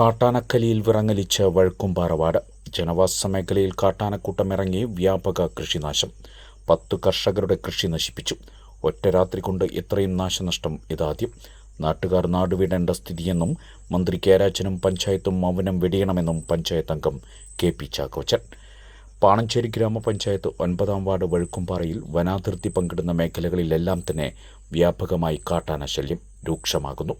കാട്ടാനക്കലിയിൽ വിറങ്ങലിച്ച് വഴുക്കുംപാറവാട്. ജനവാസ മേഖലയിൽ കാട്ടാനക്കൂട്ടം ഇറങ്ങി വ്യാപക കൃഷിനാശം. പത്തു കർഷകരുടെ കൃഷി നശിപ്പിച്ചു. ഒറ്റ രാത്രി കൊണ്ട് ഇത്രയും നാശനഷ്ടം ഇതാദ്യം. നാട്ടുകാർ നാടുവിടേണ്ട സ്ഥിതിയെന്നും മന്ത്രി കെ രാജനും പഞ്ചായത്തും മൗനം വെടിയണമെന്നും പഞ്ചായത്ത് അംഗം കെ പി ചാക്കോച്ചൻ. പാണഞ്ചേരി ഗ്രാമപഞ്ചായത്ത് ഒൻപതാം വാർഡ് വഴുക്കുംപാറയിൽ വനാതിർത്തി പങ്കിടുന്ന മേഖലകളിലെല്ലാം തന്നെ വ്യാപകമായി കാട്ടാന ശല്യം രൂക്ഷമാകുന്നു.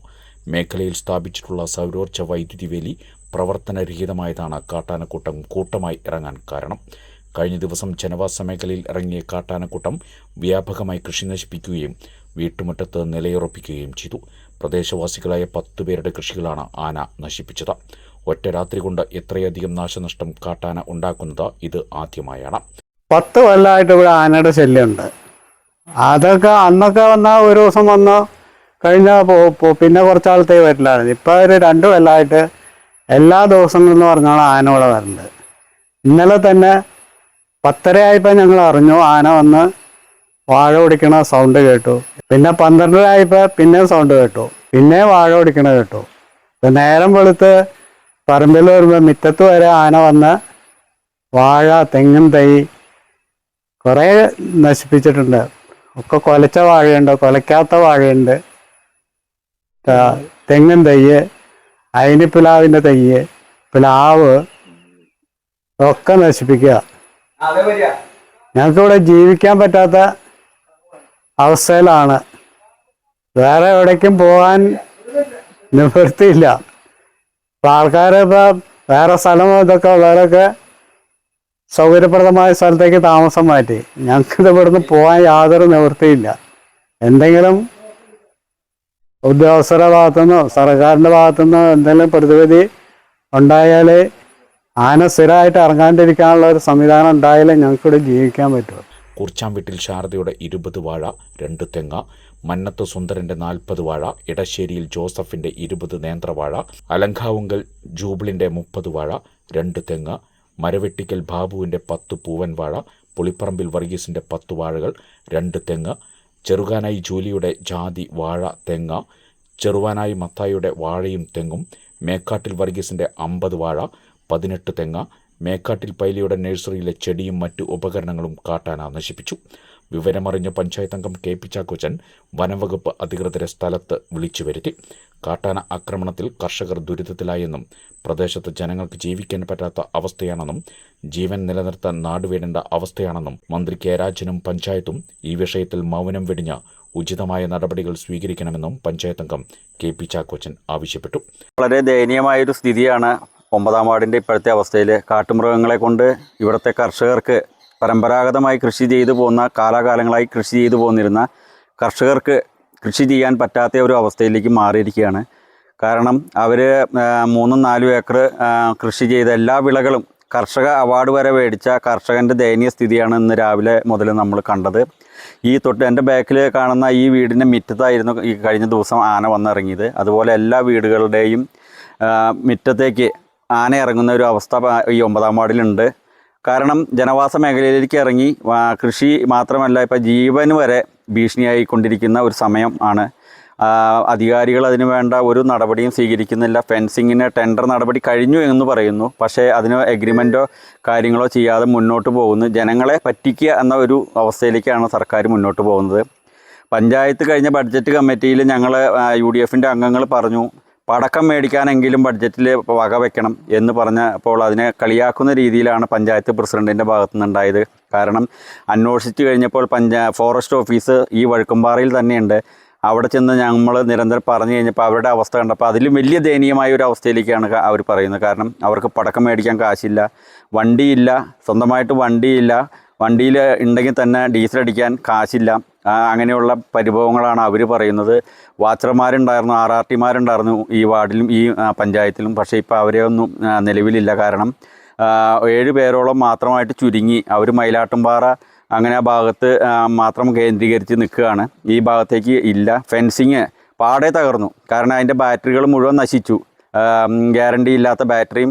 മേഖലയിൽ സ്ഥാപിച്ചിട്ടുള്ള സൗരോർജ വൈദ്യുതി വേലി പ്രവർത്തനരഹിതമായതാണ്. കാട്ടാനക്കൂട്ടം കൂട്ടമായി ഇറങ്ങാൻ കാരണം. കഴിഞ്ഞ ദിവസം ജനവാസ മേഖലയിൽ ഇറങ്ങിയ കാട്ടാനക്കൂട്ടം വ്യാപകമായി കൃഷി നശിപ്പിക്കുകയും വീട്ടുമുറ്റത്ത് നിലയുറപ്പിക്കുകയും ചെയ്തു. പ്രദേശവാസികളായ പത്തു പേരുടെ കൃഷികളാണ് ആന നശിപ്പിച്ചത്. ഒറ്റ രാത്രി കൊണ്ട് ഇത്രയധികം നാശനഷ്ടം കാട്ടാന ഉണ്ടാക്കുന്നത് ഇത് ആദ്യമായാണ്. പത്ത് കൊല്ലമായിട്ട് ഇവിടെ ആനയുടെ ശല്യമുണ്ട്. അതൊക്കെ അന്നൊക്കെ വന്ന ഒരു ദിവസം വന്ന് പോ- പിന്നെ കുറച്ച് ആളത്തേക്ക് വരില്ലായിരുന്നു ഇപ്പോൾ ഒരു രണ്ട് കൊല്ലമായിട്ട് എല്ലാ ദിവസങ്ങളും എന്ന് പറഞ്ഞാൽ ആന ഇവിടെ വരുന്നത് ഇന്നലെ തന്നെ പത്തരയായപ്പോൾ ഞങ്ങൾ അറിഞ്ഞു ആന വന്ന് വാഴ ഓടിക്കണ സൗണ്ട് കേട്ടു. പിന്നെ പന്ത്രണ്ടരായപ്പോൾ പിന്നെ സൗണ്ട് കേട്ടു. പിന്നെ വാഴ ഓടിക്കണ കേട്ടു. ഇപ്പം നേരം വെളുത്ത് പറമ്പിൽ വരുമ്പോൾ മുറ്റത്ത് വരെ ആന വന്ന് വാഴ തെങ്ങും തൈ കുറേ നശിപ്പിച്ചിട്ടുണ്ട്. ഒക്കെ കൊലച്ച വാഴയുണ്ട് കൊലയ്ക്കാത്ത വാഴയുണ്ട്. ത- തെങ്ങും തയ്യ് അയിനിപ്പിലാവിന്റെ തയ്യ് പ്ലാവ് ഒക്കെ നശിപ്പിക്കുക. ഞങ്ങൾക്കിവിടെ ജീവിക്കാൻ പറ്റാത്ത അവസ്ഥയിലാണ്. വേറെ എവിടേക്കും പോകാൻ നിവൃത്തിയില്ല. ഇപ്പം ആൾക്കാർ ഇപ്പം വേറെ സ്ഥലമോ ഇതൊക്കെ ഉള്ളവരൊക്കെ സൗകര്യപ്രദമായ സ്ഥലത്തേക്ക് താമസം മാറ്റി. ഞങ്ങൾക്ക് ഇവിടുന്ന് പോകാൻ യാതൊരു നിവൃത്തിയില്ല. എന്തെങ്കിലും ഉദ്യോഗസ്ഥരുടെ ഭാഗത്തുനിന്നോ സർക്കാരിന്റെ ഭാഗത്തുനിന്നോ എന്തെങ്കിലും പ്രതിവിധി ഉണ്ടായാൽ ആന സ്ഥിരമായിട്ട് ഇറങ്ങാണ്ടിരിക്കാനുള്ള ഒരു സംവിധാനം ഉണ്ടായാലേ ഞങ്ങൾക്കിവിടെ ജീവിക്കാൻ പറ്റുള്ളൂ കുർച്ചാംവീട്ടിൽ ശാരദയുടെ ഇരുപത് വാഴ രണ്ട് തെങ്ങ മന്നത്ത് സുന്ദരന്റെ നാൽപ്പത് വാഴ ഇടശ്ശേരിയിൽ ജോസഫിന്റെ ഇരുപത് നേന്ത്രവാഴ അലങ്കാവുങ്കൽ ജൂബിളിന്റെ മുപ്പത് വാഴ രണ്ട് തെങ്ങ് മരവെട്ടിക്കൽ ബാബുവിന്റെ പത്ത് പൂവൻ വാഴ പുളിപ്പറമ്പിൽ വർഗീസിന്റെ പത്ത് വാഴകൾ രണ്ട് തെങ്ങ് ചെറുകാനായി ജൂലിയുടെ ജാതി വാഴ തെങ്ങ ചെറുവാനായി മത്തായിയുടെ വാഴയും തെങ്ങും മേക്കാട്ടിൽ വർഗീസിന്റെ അമ്പത് വാഴ പതിനെട്ട് തെങ്ങ മേക്കാട്ടിൽ പൈലിയുടെ നഴ്സറിയിലെ ചെടിയും മറ്റു ഉപകരണങ്ങളും കാട്ടാന നശിപ്പിച്ചു. വിവരമറിഞ്ഞ പഞ്ചായത്ത് അംഗം കെ പി ചാക്കോച്ചൻ വനംവകുപ്പ് അധികൃതരെ സ്ഥലത്ത് വിളിച്ചു വരുത്തി. കാട്ടാന ആക്രമണത്തിൽ കർഷകർ ദുരിതത്തിലായെന്നും പ്രദേശത്ത് ജനങ്ങൾക്ക് ജീവിക്കാൻ പറ്റാത്ത അവസ്ഥയാണെന്നും ജീവൻ നിലനിർത്താൻ നാടുവിടേണ്ട അവസ്ഥയാണെന്നും മന്ത്രി കെ രാജനും പഞ്ചായത്തും ഈ വിഷയത്തിൽ മൗനം വെടിഞ്ഞ ഉചിതമായ നടപടികൾ സ്വീകരിക്കണമെന്നും പഞ്ചായത്ത് അംഗം കെ പി ചാക്കോച്ചൻ ആവശ്യപ്പെട്ടു. വളരെ ദയനീയമായൊരു സ്ഥിതിയാണ് ഒമ്പതാം വാർഡിന്റെ ഇപ്പോഴത്തെ അവസ്ഥയിൽ കാട്ടുമൃഗങ്ങളെ കൊണ്ട് ഇവിടുത്തെ കർഷകർക്ക് പരമ്പരാഗതമായി കൃഷി ചെയ്തു പോകുന്ന കാലാകാലങ്ങളായി കൃഷി ചെയ്തു പോന്നിരുന്ന കർഷകർക്ക് കൃഷി ചെയ്യാൻ പറ്റാത്ത ഒരു അവസ്ഥയിലേക്ക് മാറിയിരിക്കുകയാണ്. കാരണം അവർ മൂന്നും നാലും ഏക്കർ കൃഷി ചെയ്ത എല്ലാ വിളകളും കർഷക അവാർഡ് വരെ മേടിച്ച കർഷകന്റെ ദയനീയ സ്ഥിതിയാണ് ഇന്ന് രാവിലെ മുതൽ നമ്മൾ കണ്ടത്. ഈ തൊട്ട് എന്റെ ബാക്കിൽ കാണുന്ന ഈ വീടിന്റെ മുറ്റത്തായിരുന്നു ഈ കഴിഞ്ഞ ദിവസം ആന വന്നിറങ്ങിയത്. അതുപോലെ എല്ലാ വീടുകളുടെയും മിറ്റത്തേക്ക് ആന ഇറങ്ങുന്ന ഒരു അവസ്ഥ ഈ ഒമ്പതാം വാർഡിലുണ്ട്. കാരണം ജനവാസ മേഖലയിലേക്ക് ഇറങ്ങി കൃഷി മാത്രമല്ല ഇപ്പോൾ ജീവന് വരെ ഭീഷണിയായിക്കൊണ്ടിരിക്കുന്ന ഒരു സമയം ആണ്. അധികാരികൾ അതിന് വേണ്ട ഒരു നടപടിയും സ്വീകരിക്കുന്നില്ല. ഫെൻസിങ്ങിന് ടെൻഡർ നടപടി കഴിഞ്ഞു എന്ന് പറയുന്നു. പക്ഷേ അതിന് എഗ്രിമെന്റോ കാര്യങ്ങളോ ചെയ്യാതെ മുന്നോട്ട് പോകുന്നു. ജനങ്ങളെ പറ്റിക്കുക എന്ന ഒരു അവസ്ഥയിലേക്കാണ് സർക്കാർ മുന്നോട്ട് പോകുന്നത്. പഞ്ചായത്ത് കഴിഞ്ഞ ബഡ്ജറ്റ് കമ്മിറ്റിയിൽ ഞങ്ങൾ യു ഡി എഫിന്റെ അംഗങ്ങൾ പറഞ്ഞു പടക്കം മേടിക്കാനെങ്കിലും ബഡ്ജറ്റിൽ വക വെക്കണം എന്ന് പറഞ്ഞപ്പോൾ അതിനെ കളിയാക്കുന്ന രീതിയിലാണ് പഞ്ചായത്ത് പ്രസിഡന്റിന്റെ ഭാഗത്തു നിന്നുണ്ടായത് കാരണം അന്വേഷിച്ച് കഴിഞ്ഞപ്പോൾ പഞ്ചാ ഫോറസ്റ്റ് ഓഫീസ് ഈ വഴുക്കുംപാറയിൽ തന്നെയുണ്ട്. അവിടെ ചെന്ന് നമ്മൾ നിരന്തരം പറഞ്ഞു കഴിഞ്ഞപ്പോൾ അവരുടെ അവസ്ഥ കണ്ടപ്പോൾ അതിലും വലിയ ദയനീയമായ ഒരു അവസ്ഥയിലേക്കാണ് അവർ പറയുന്നത്. കാരണം അവർക്ക് പടക്കം മേടിക്കാൻ കാശില്ല വണ്ടിയില്ല സ്വന്തമായിട്ട് വണ്ടിയില്ല വണ്ടിയിൽ ഉണ്ടെങ്കിൽ തന്നെ ഡീസൽ അടിക്കാൻ കാശില്ല. അങ്ങനെയുള്ള പരിഭവങ്ങളാണ് അവർ പറയുന്നത്. വാച്ചർമാരുണ്ടായിരുന്നു ആർ ആർ ടിമാരുണ്ടായിരുന്നു ഈ വാർഡിലും ഈ പഞ്ചായത്തിലും. പക്ഷേ ഇപ്പോൾ അവരെ ഒന്നും നിലവിലില്ല. കാരണം ഏഴ് പേരോളം മാത്രമായിട്ട് ചുരുങ്ങി. അവർ മയിലാട്ടുംപാറ അങ്ങനെ ആ ഭാഗത്ത് മാത്രം കേന്ദ്രീകരിച്ച് നിൽക്കുകയാണ്. ഈ ഭാഗത്തേക്ക് ഇല്ല. ഫെൻസിങ് പാടെ തകർന്നു. കാരണം അതിന്റെ ബാറ്ററികൾ മുഴുവൻ നശിച്ചു. ഗ്യാരണ്ടി ഇല്ലാത്ത ബാറ്ററിയും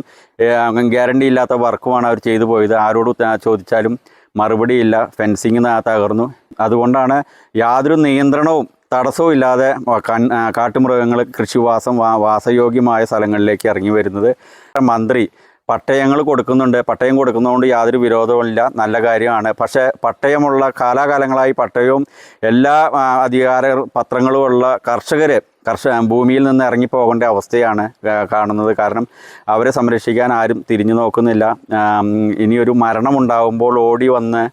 ഗ്യാരണ്ടി ഇല്ലാത്ത വർക്കുമാണ് അവർ ചെയ്തു പോയത്. ആരോട് ചോദിച്ചാലും ചോദിച്ചാലും മറുപടിയില്ല ഫെൻസിങ് തകർന്നു. അതുകൊണ്ടാണ് യാതൊരു നിയന്ത്രണവും തടസ്സവും ഇല്ലാതെ കാട്ടുമൃഗങ്ങൾ കൃഷിവാസം വാസയോഗ്യമായ സ്ഥലങ്ങളിലേക്ക് ഇറങ്ങി വരുന്നത്. മന്ത്രി പട്ടയങ്ങൾ കൊടുക്കുന്നുണ്ട്. പട്ടയം കൊടുക്കുന്നതുകൊണ്ട് യാതൊരു വിരോധവുമില്ല നല്ല കാര്യമാണ്. പക്ഷേ പട്ടയമുള്ള കാലാകാലങ്ങളായി പട്ടയവും എല്ലാ അധികാര പത്രങ്ങളുമുള്ള കർഷകർ കർഷക ഭൂമിയിൽ നിന്ന് ഇറങ്ങിപ്പോകേണ്ട അവസ്ഥയാണ് കാണുന്നത്. കാരണം അവരെ സംരക്ഷിക്കാൻ ആരും തിരിഞ്ഞു നോക്കുന്നില്ല. ഇനിയൊരു മരണമുണ്ടാകുമ്പോൾ ഓടി വന്ന്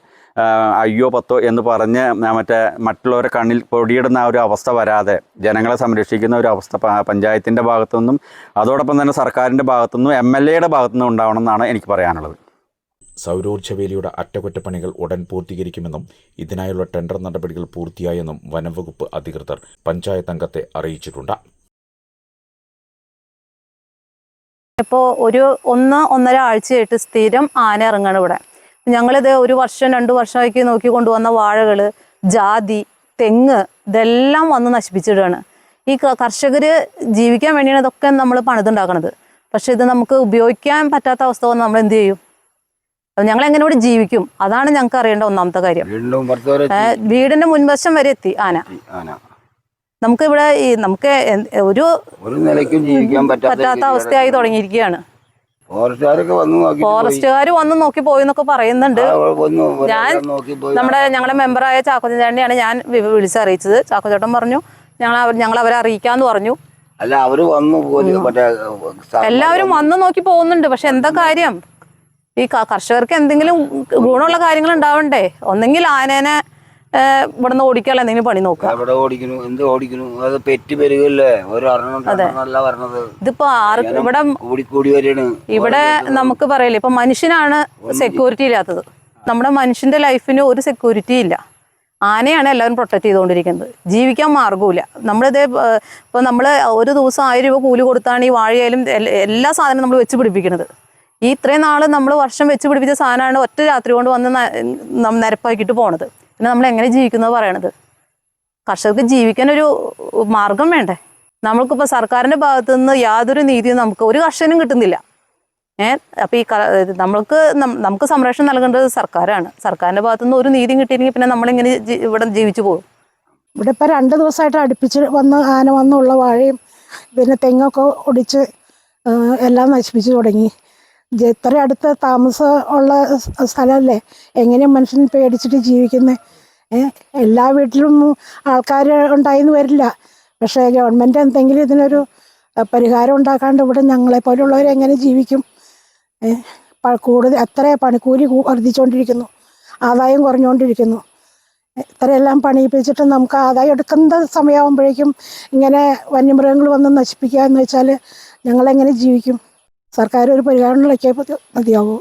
അയ്യോ പത്തോ എന്ന് പറഞ്ഞ് മറ്റേ മറ്റുള്ളവരെ കണ്ണിൽ പൊടിയിടുന്ന ഒരു അവസ്ഥ വരാതെ ജനങ്ങളെ സംരക്ഷിക്കുന്ന ഒരു അവസ്ഥ പഞ്ചായത്തിന്റെ ഭാഗത്തുനിന്നും അതോടൊപ്പം തന്നെ സർക്കാരിന്റെ ഭാഗത്തുനിന്നും എം എൽ എയുടെ ഭാഗത്തുനിന്നും ഉണ്ടാവണം എന്നാണ് എനിക്ക് പറയാനുള്ളത്. സൗരോർജ വേലിയുടെ അറ്റകുറ്റപ്പണികൾ ഉടൻ പൂർത്തീകരിക്കുമെന്നും ഇതിനായുള്ള ടെൻഡർ നടപടികൾ പൂർത്തിയായെന്നും വനംവകുപ്പ് അധികൃതർ പഞ്ചായത്ത് അംഗത്തെ അറിയിച്ചിട്ടുണ്ട്. ഇപ്പോൾ ഒരു ഒന്ന് ഒന്നര ആഴ്ചയായിട്ട് സ്ഥിരം ആന ഇറങ്ങണം ഇവിടെ. ഞങ്ങളിത് ഒരു വർഷം രണ്ടു വർഷമാക്കി നോക്കി കൊണ്ടുവന്ന വാഴകൾ ജാതി തെങ്ങ് ഇതെല്ലാം വന്ന് നശിപ്പിച്ചിടുകയാണ്. ഈ കർഷകർ ജീവിക്കാൻ വേണ്ടിയാണ് ഇതൊക്കെ നമ്മൾ പണിതുണ്ടാക്കണത്. പക്ഷെ ഇത് നമുക്ക് ഉപയോഗിക്കാൻ പറ്റാത്ത അവസ്ഥ വന്ന് നമ്മൾ എന്ത് ചെയ്യും? ഞങ്ങൾ എങ്ങനെ ഇവിടെ ജീവിക്കും? അതാണ് ഞങ്ങൾക്ക് അറിയേണ്ട ഒന്നാമത്തെ കാര്യം. വീടിന്റെ മുൻവശം വരെ എത്തി ആന. നമുക്ക് ഇവിടെ ഈ നമുക്ക് ഒരു പറ്റാത്ത അവസ്ഥയായി തുടങ്ങിയിരിക്കുകയാണ്. ഫോറസ്റ്റുകാരൊക്കെ വന്നു നോക്കി ഫോറസ്റ്റുകാർ വന്ന് നോക്കി പോയി എന്നൊക്കെ പറയുന്നുണ്ട്. ഞാൻ നമ്മുടെ ഞങ്ങളുടെ മെമ്പറായ ചാക്കോച്ചേട്ടനെയാണ് ഞാൻ വിളിച്ചറിയിച്ചത് ചാക്കോച്ചേട്ടൻ പറഞ്ഞു ഞങ്ങൾ അവർ ഞങ്ങൾ അവരെ അറിയിക്കാന്ന് പറഞ്ഞു. അല്ല അവർ വന്നു എല്ലാവരും വന്ന് നോക്കി പോകുന്നുണ്ട്. പക്ഷെ എന്താ കാര്യം? ഈ കർഷകർക്ക് എന്തെങ്കിലും ഗുണമുള്ള കാര്യങ്ങൾ ഉണ്ടാവണ്ടേ? ഒന്നെങ്കിൽ ആനേനെ ഇവിടുന്ന് ഓടിക്കാനുള്ള എന്തെങ്കിലും പണി നോക്കുക. എവിടെ ഓടിക്കുന്നു? എന്ത് ഓടിക്കുന്നു? അത് പെറ്റി പെരുകല്ലേ ഒരെണ്ണം പറഞ്ഞത് ഇതിപ്പോ ആറ് ഇവിടെ കൂടി കൂടി വരികയാണ്. ഇവിടെ നമുക്ക് പറയല്ലേ ഇപ്പൊ മനുഷ്യനാണ് സെക്യൂരിറ്റി ഇല്ലാത്തത്. നമ്മുടെ മനുഷ്യന്റെ ലൈഫിന് ഒരു സെക്യൂരിറ്റി ഇല്ല. ആനയാണ് എല്ലാവരും പ്രൊട്ടക്ട് ചെയ്തുകൊണ്ടിരിക്കുന്നത്. ജീവിക്കാൻ മാർഗമില്ല നമ്മളിതേ ഇപ്പോൾ നമ്മൾ ഒരു ദിവസം ആയിരം രൂപ കൂലി കൊടുത്താണ് ഈ വാഴയായാലും എല്ലാ സാധനവും നമ്മൾ വെച്ച് പിടിപ്പിക്കുന്നത്. ഈ ഇത്രയും നാൾ നമ്മൾ വർഷം വെച്ച് പിടിപ്പിച്ച സാധനമാണ് ഒറ്റ രാത്രി കൊണ്ട് വന്ന് നിരപ്പാക്കിയിട്ട് പോണത്. പിന്നെ നമ്മൾ എങ്ങനെ ജീവിക്കുന്നത് പറയണത്? കർഷകർക്ക് ജീവിക്കാൻ ഒരു മാർഗം വേണ്ടേ? നമ്മൾക്കിപ്പോൾ സർക്കാരിന്റെ ഭാഗത്തു നിന്ന് യാതൊരു നീതിയും നമുക്ക് ഒരു കർഷകനും കിട്ടുന്നില്ല. ഏ? അപ്പോൾ ഈ നമ്മൾക്ക് നമുക്ക് സംരക്ഷണം നൽകേണ്ടത് സർക്കാരാണ്. സർക്കാരിന്റെ ഭാഗത്തു നിന്ന് ഒരു നീതിയും കിട്ടിയില്ലെങ്കിൽ പിന്നെ നമ്മളിങ്ങനെ ഇവിടെ ജീവിച്ചു പോകും. ഇവിടെ ഇപ്പം രണ്ട് ദിവസമായിട്ട് അടുപ്പിച്ച് വന്ന് ആന വന്നുള്ള വാഴയും പിന്നെ തെങ്ങൊക്കെ ഒടിച്ച് എല്ലാം നശിപ്പിച്ചു തുടങ്ങി. ഇത്ര അടുത്ത താമസം ഉള്ള സ്ഥലമല്ലേ എങ്ങനെയാണ് മനുഷ്യൻ പേടിച്ചിട്ട് ജീവിക്കുന്നത് എല്ലാ വീട്ടിലും ആൾക്കാർ ഉണ്ടായിന്ന് വരില്ല. പക്ഷേ ഗവൺമെന്റ് എന്തെങ്കിലും ഇതിനൊരു പരിഹാരം ഉണ്ടാക്കാണ്ട് ഇവിടെ ഞങ്ങളെ പോലുള്ളവർ എങ്ങനെ ജീവിക്കും? കൂടുതൽ എത്ര പണിക്കൂലി വർദ്ധിച്ചുകൊണ്ടിരിക്കുന്നു ആദായം കുറഞ്ഞുകൊണ്ടിരിക്കുന്നു ഇത്രയെല്ലാം പണിയിപ്പിച്ചിട്ട് നമുക്ക് ആദായം എടുക്കുന്ന സമയമാകുമ്പോഴേക്കും ഇങ്ങനെ വന്യമൃഗങ്ങൾ വന്ന് നശിപ്പിക്കുക എന്ന് വെച്ചാൽ ഞങ്ങളെങ്ങനെ ജീവിക്കും? സർക്കാർ ഒരു പരിഹാരം മതി- മതിയാവൂ.